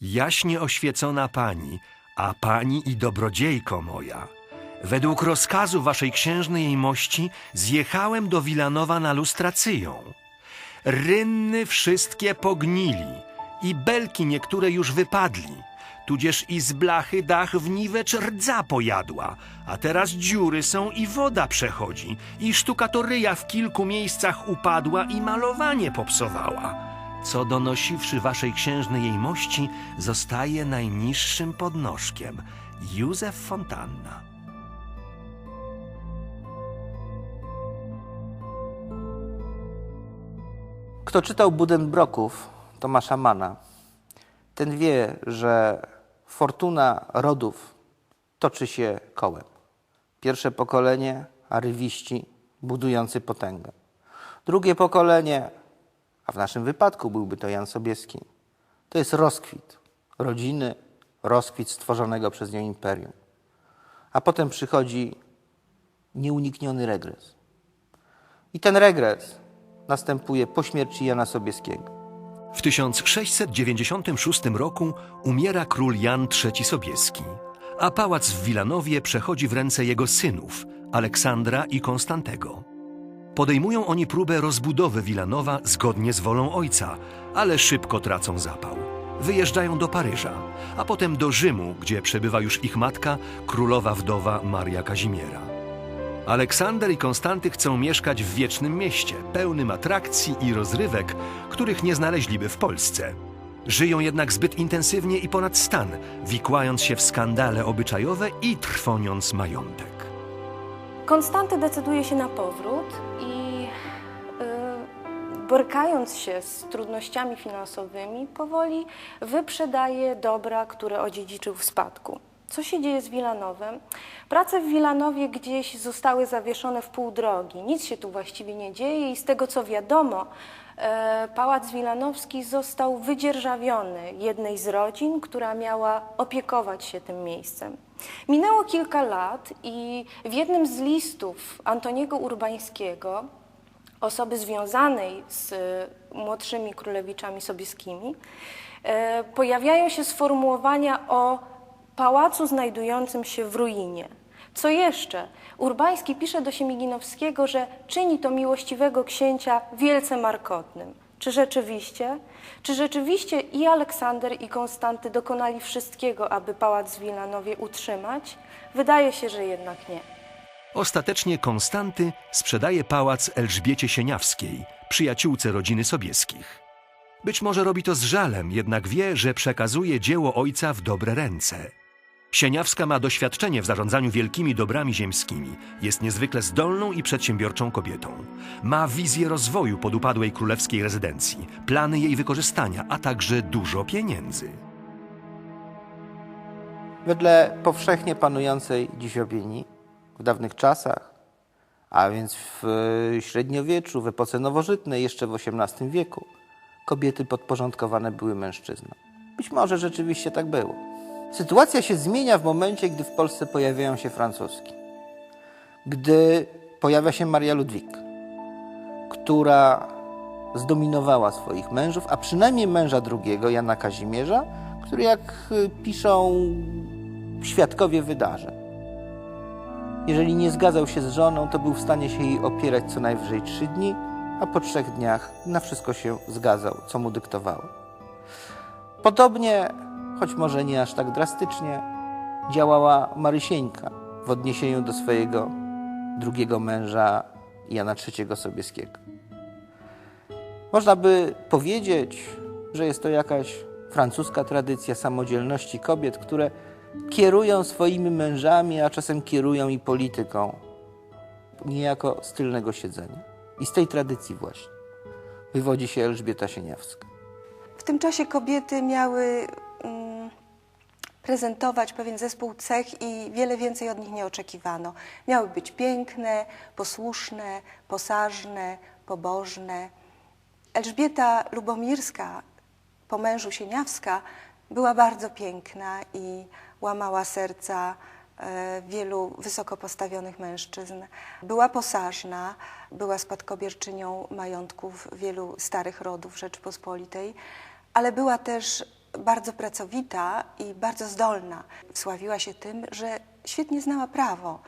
Jaśnie oświecona pani, a pani i dobrodziejko moja. Według rozkazu waszej księżnej jej mości zjechałem do Wilanowa na lustrację. Rynny wszystkie pognili i belki niektóre już wypadli. Tudzież i z blachy dach w niwecz rdza pojadła, a teraz dziury są i woda przechodzi, i sztukatoryja w kilku miejscach upadła i malowanie popsowała. Co donosiwszy waszej księżnej jej mości, zostaje najniższym podnożkiem. Józef Fontanna. Kto czytał Budenbroków Tomasza Mana, ten wie, że fortuna rodów toczy się kołem. Pierwsze pokolenie arywiści budujący potęgę. Drugie pokolenie, a w naszym wypadku byłby to Jan Sobieski, to jest rozkwit rodziny, rozkwit stworzonego przez nią imperium. A potem przychodzi nieunikniony regres. I ten regres następuje po śmierci Jana Sobieskiego. W 1696 roku umiera król Jan III Sobieski, a pałac w Wilanowie przechodzi w ręce jego synów, Aleksandra i Konstantego. Podejmują oni próbę rozbudowy Wilanowa zgodnie z wolą ojca, ale szybko tracą zapał. Wyjeżdżają do Paryża, a potem do Rzymu, gdzie przebywa już ich matka, królowa wdowa Maria Kazimiera. Aleksander i Konstanty chcą mieszkać w wiecznym mieście, pełnym atrakcji i rozrywek, których nie znaleźliby w Polsce. Żyją jednak zbyt intensywnie i ponad stan, wikłając się w skandale obyczajowe i trwoniąc majątek. Konstanty decyduje się na powrót borykając się z trudnościami finansowymi, powoli wyprzedaje dobra, które odziedziczył w spadku. Co się dzieje z Wilanowem? Prace w Wilanowie gdzieś zostały zawieszone w pół drogi. Nic się tu właściwie nie dzieje i z tego co wiadomo, e, Pałac Wilanowski został wydzierżawiony jednej z rodzin, która miała opiekować się tym miejscem. Minęło kilka lat i w jednym z listów Antoniego Urbańskiego, osoby związanej z e, młodszymi królewiczami sobieskimi, e, pojawiają się sformułowania o pałacu znajdującym się w ruinie. Co jeszcze? Urbański pisze do Siemiginowskiego, że czyni to miłościwego księcia wielce markotnym. Czy rzeczywiście? Czy rzeczywiście i Aleksander, i Konstanty dokonali wszystkiego, aby pałac w Wilanowie utrzymać? Wydaje się, że jednak nie. Ostatecznie Konstanty sprzedaje pałac Elżbiecie Sieniawskiej, przyjaciółce rodziny Sobieskich. Być może robi to z żalem, jednak wie, że przekazuje dzieło ojca w dobre ręce. Sieniawska ma doświadczenie w zarządzaniu wielkimi dobrami ziemskimi. Jest niezwykle zdolną i przedsiębiorczą kobietą. Ma wizję rozwoju podupadłej królewskiej rezydencji, plany jej wykorzystania, a także dużo pieniędzy. Wedle powszechnie panującej dziś opinii, w dawnych czasach, a więc w e, średniowieczu, w epoce nowożytnej, jeszcze w XVIII wieku, kobiety podporządkowane były mężczyznom. Być może rzeczywiście tak było. Sytuacja się zmienia w momencie, gdy w Polsce pojawiają się francuski. Gdy pojawia się Maria Ludwik, która zdominowała swoich mężów, a przynajmniej męża drugiego, Jana Kazimierza, który, jak y, piszą świadkowie wydarzeń, jeżeli nie zgadzał się z żoną, to był w stanie się jej opierać co najwyżej trzy dni, a po trzech dniach na wszystko się zgadzał, co mu dyktowało. Podobnie, choć może nie aż tak drastycznie, działała Marysieńka w odniesieniu do swojego drugiego męża Jana III Sobieskiego. Można by powiedzieć, że jest to jakaś francuska tradycja samodzielności kobiet, które kierują swoimi mężami, a czasem kierują i polityką, niejako z tylnego siedzenia. I z tej tradycji właśnie wywodzi się Elżbieta Sieniawska. W tym czasie kobiety miały mm, prezentować pewien zespół cech i wiele więcej od nich nie oczekiwano. Miały być piękne, posłuszne, posażne, pobożne. Elżbieta Lubomirska, po mężu Sieniawska, była bardzo piękna i łamała serca e, wielu wysoko postawionych mężczyzn. Była posażna, była spadkobierczynią majątków wielu starych rodów Rzeczypospolitej, ale była też bardzo pracowita i bardzo zdolna. Wsławiła się tym, że świetnie znała prawo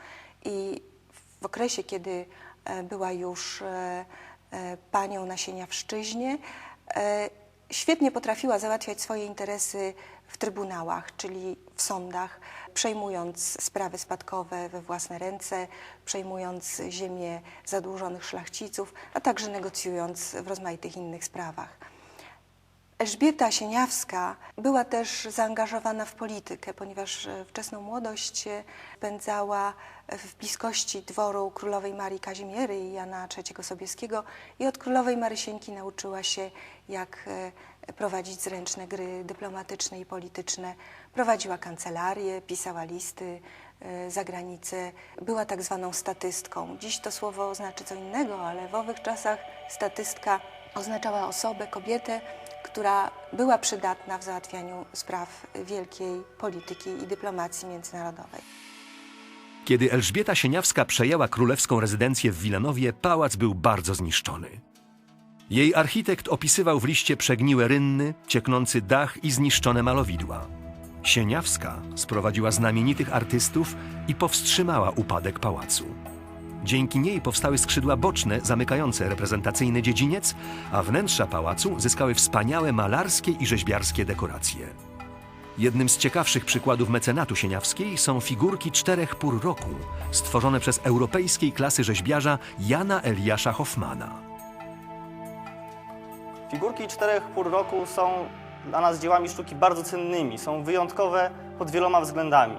i w okresie, kiedy e, była już e, panią na Sieniawszczyźnie, świetnie potrafiła załatwiać swoje interesy w trybunałach, czyli w sądach, przejmując sprawy spadkowe we własne ręce, przejmując ziemię zadłużonych szlachciców, a także negocjując w rozmaitych innych sprawach. Elżbieta Sieniawska była też zaangażowana w politykę, ponieważ e, wczesną młodość e, spędzała w bliskości dworu królowej Marii Kazimiery i Jana III Sobieskiego i od królowej Marysieńki nauczyła się, jak e, prowadzić zręczne gry dyplomatyczne i polityczne. Prowadziła kancelarię, pisała listy e, za granicę, była tak zwaną statystką. Dziś to słowo znaczy co innego, ale w owych czasach statystka oznaczała osobę, kobietę, która była przydatna w załatwianiu spraw wielkiej polityki i dyplomacji międzynarodowej. Kiedy Elżbieta Sieniawska przejęła królewską rezydencję w Wilanowie, pałac był bardzo zniszczony. Jej architekt opisywał w liście przegniłe rynny, cieknący dach i zniszczone malowidła. Sieniawska sprowadziła znamienitych artystów i powstrzymała upadek pałacu. Dzięki niej powstały skrzydła boczne zamykające reprezentacyjny dziedziniec, a wnętrza pałacu zyskały wspaniałe malarskie i rzeźbiarskie dekoracje. Jednym z ciekawszych przykładów mecenatu sieniawskiej są figurki czterech pór roku, stworzone przez europejskiej klasy rzeźbiarza Jana Eliasza Hoffmana. Figurki czterech pór roku są dla nas dziełami sztuki bardzo cennymi, są wyjątkowe pod wieloma względami.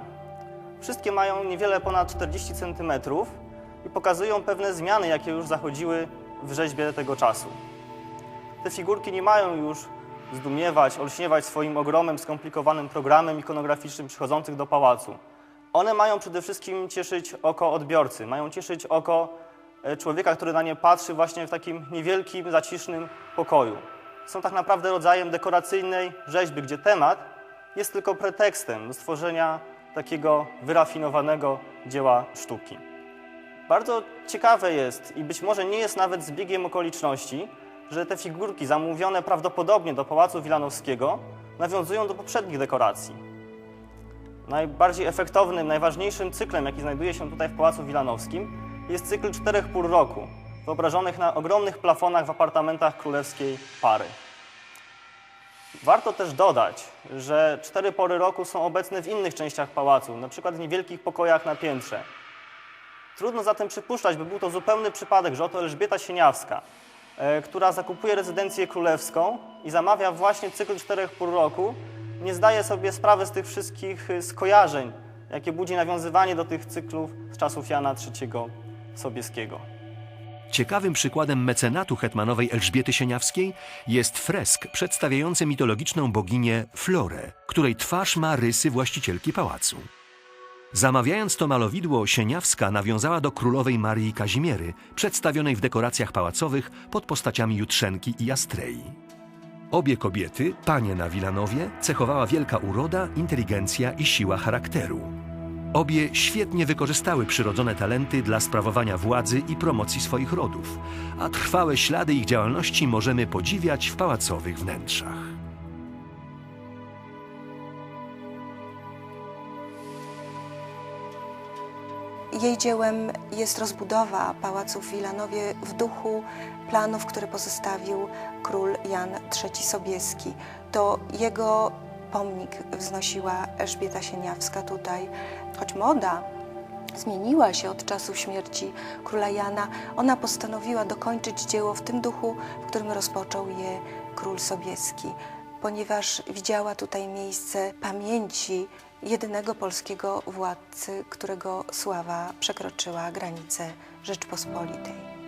Wszystkie mają niewiele ponad 40 cm i pokazują pewne zmiany, jakie już zachodziły w rzeźbie tego czasu. Te figurki nie mają już zdumiewać, olśniewać swoim ogromem, skomplikowanym programem ikonograficznym przychodzących do pałacu. One mają przede wszystkim cieszyć oko odbiorcy, mają cieszyć oko e, człowieka, który na nie patrzy właśnie w takim niewielkim, zacisznym pokoju. Są tak naprawdę rodzajem dekoracyjnej rzeźby, gdzie temat jest tylko pretekstem do stworzenia takiego wyrafinowanego dzieła sztuki. Bardzo ciekawe jest i być może nie jest nawet zbiegiem okoliczności, że te figurki zamówione prawdopodobnie do Pałacu Wilanowskiego nawiązują do poprzednich dekoracji. Najbardziej efektownym, najważniejszym cyklem, jaki znajduje się tutaj w Pałacu Wilanowskim, jest cykl czterech pór roku, wyobrażonych na ogromnych plafonach w apartamentach królewskiej pary. Warto też dodać, że cztery pory roku są obecne w innych częściach pałacu, przykład w niewielkich pokojach na piętrze. Trudno zatem przypuszczać, by był to zupełny przypadek, że oto Elżbieta Sieniawska, e, która zakupuje rezydencję królewską i zamawia właśnie cykl czterech pór roku, nie zdaje sobie sprawy z tych wszystkich e, skojarzeń, jakie budzi nawiązywanie do tych cyklów z czasów Jana III Sobieskiego. Ciekawym przykładem mecenatu hetmanowej Elżbiety Sieniawskiej jest fresk przedstawiający mitologiczną boginię Florę, której twarz ma rysy właścicielki pałacu. Zamawiając to malowidło, Sieniawska nawiązała do królowej Marii Kazimiery, przedstawionej w dekoracjach pałacowych pod postaciami Jutrzenki i Astrei. Obie kobiety, panie na Wilanowie, cechowała wielka uroda, inteligencja i siła charakteru. Obie świetnie wykorzystały przyrodzone talenty dla sprawowania władzy i promocji swoich rodów, a trwałe ślady ich działalności możemy podziwiać w pałacowych wnętrzach. Jej dziełem jest rozbudowa pałacu w Wilanowie w duchu planów, które pozostawił król Jan III Sobieski. To jego pomnik wznosiła Elżbieta Sieniawska tutaj. Choć moda zmieniła się od czasu śmierci króla Jana, ona postanowiła dokończyć dzieło w tym duchu, w którym rozpoczął je król Sobieski, ponieważ widziała tutaj miejsce pamięci jedynego polskiego władcy, którego sława przekroczyła granice Rzeczpospolitej.